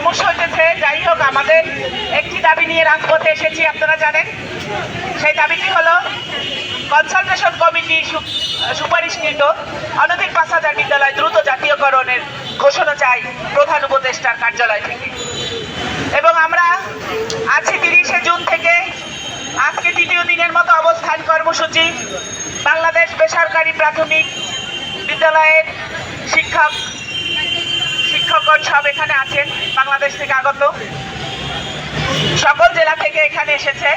সমস্যা হইতেছে। যাই হোক, আমাদের একটি দাবি নিয়ে রাজপথে এসেছি, আপনারা জানেন। সেই দাবিটি হলো, কনসালটেশন কমিটি সুপারিশকৃত। অনধিক পাঁচ হাজার বিদ্যালয় দ্রুত জাতীয়করণের ঘোষণা চাই প্রধান উপদেষ্টার কার্যালয় থেকে। এবং আমরা আছি তিরিশে জুন থেকে। আজকে তৃতীয় দিনের মতো অবস্থান কর্মসূচি। বাংলাদেশ বেসরকারি প্রাথমিক বিদ্যালয়ের শিক্ষক শিক্ষকগণ সব এখানে আছেন, বাংলাদেশ থেকে আগত। সকল জেলা থেকে এখানে এসেছে।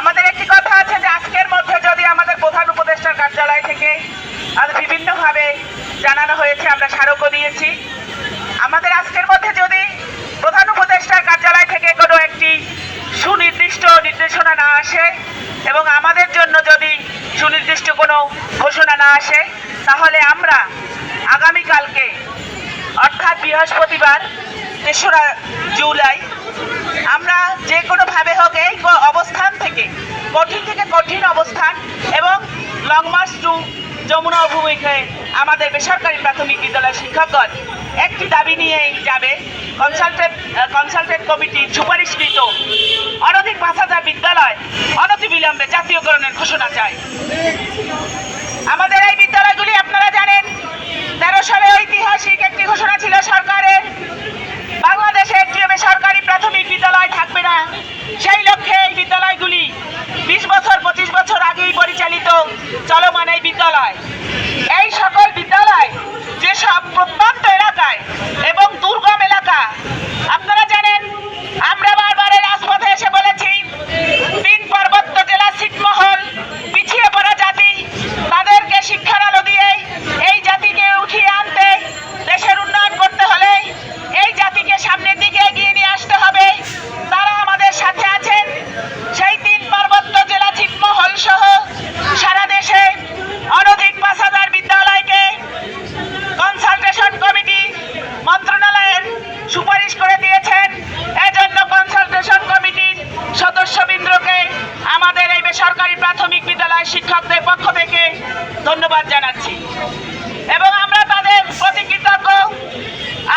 আমাদের একটি কথা আছে যে আজকের মধ্যে যদি আমাদের প্রধান উপদেষ্টার কার্যালয় থেকে আর বিভিন্নভাবে জানানো হয়েছে, আমরা স্মারকও দিয়েছি। আমাদের আজকের মধ্যে যদি প্রধান উপদেষ্টার কার্যালয় থেকে কোনো একটি সুনির্দিষ্ট নির্দেশনা না আসে এবং আমাদের জন্য যদি সুনির্দিষ্ট কোনো ঘোষণা না আসে, তাহলে আমরা আগামীকালকে অর্থাৎ বৃহস্পতিবার, তেসরা জুলাই। আমরা যে কোনোভাবে হোক এই অবস্থান থেকে, কঠিন থেকে কঠিন অবস্থান এবং লং মার্চ টু যমুনা অভিমুখে আমাদের বেসরকারি প্রাথমিক বিদ্যালয় শিক্ষকগণ একটি দাবি নিয়েই যাবে। কনসালটেন্ট কনসালটেন্ট কমিটির সুপারিশকৃত অনধিক পাঁচ হাজার বিদ্যালয় অনতিবিলম্বে জাতীয়করণের ঘোষণা চায়। আমাদের এই বিদ্যালয়গুলি আপনারা জানেন তেরো সালে ঐতিহাসিক একটি ঘোষণা ছিল সরকারের বাংলাদেশে একটিও বেসরকারি প্রাথমিক বিদ্যালয় থাকবে না সেই লক্ষ্যে এই বিদ্যালয়গুলি বিশ বছর পঁচিশ বছর আগেই পরিচালিত চলমান এই বিদ্যালয় এই সকল বিদ্যালয় যেসব প্রত্যন্ত এলাকায় এবং দুর্গম এলাকা আপনারা জানেন আমরা বারবার এই রাজপথে এসে বলেছি তিন পার্বত্য জেলা ছিটমহল পিছিয়ে পড়া জাতি তাদেরকে শিক্ষার আলো দিয়ে এই জাতিকে উঠিয়ে আনতে দেশের উন্নয়ন করতে হলে এই জাতিকে সামনের দিকে এগিয়ে নিয়ে আসতে হবে তারা আমাদের সাথে আছেন সেই তিন পার্বত্য জেলা ছিটমহল সহ সারা দেশে অনধিক পাঁচ হাজার বিদ্যালয়কে কনসালটেশন কমিটি মন্ত্রণালয়ের সুপারিশ করে দিয়েছেন এজন্য কনসালটেশন কমিটির সদস্যবৃন্দকে বেসরকারি প্রাথমিক বিদ্যালয় শিক্ষকদের পক্ষ থেকে ধন্যবাদ জানাচ্ছি। এবং আমরা তাদের প্রতি কৃতজ্ঞ।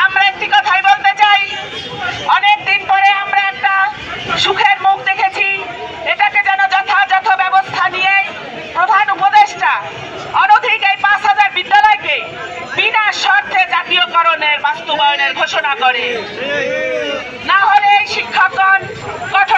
আমরা একটি কথাই বলতে চাই, অনেক দিন পরে আমরা একটা সুখের মুখ দেখেছি। এটাকে যেন যথাযথ ব্যবস্থা নিয়ে প্রধান উপদেষ্টা অনধিক এই পাঁচ হাজার বিদ্যালয়কে বিনা শর্তে জাতীয়করণের বাস্তবায়নের ঘোষণা করে। না হলে শিক্ষকগণ কঠোর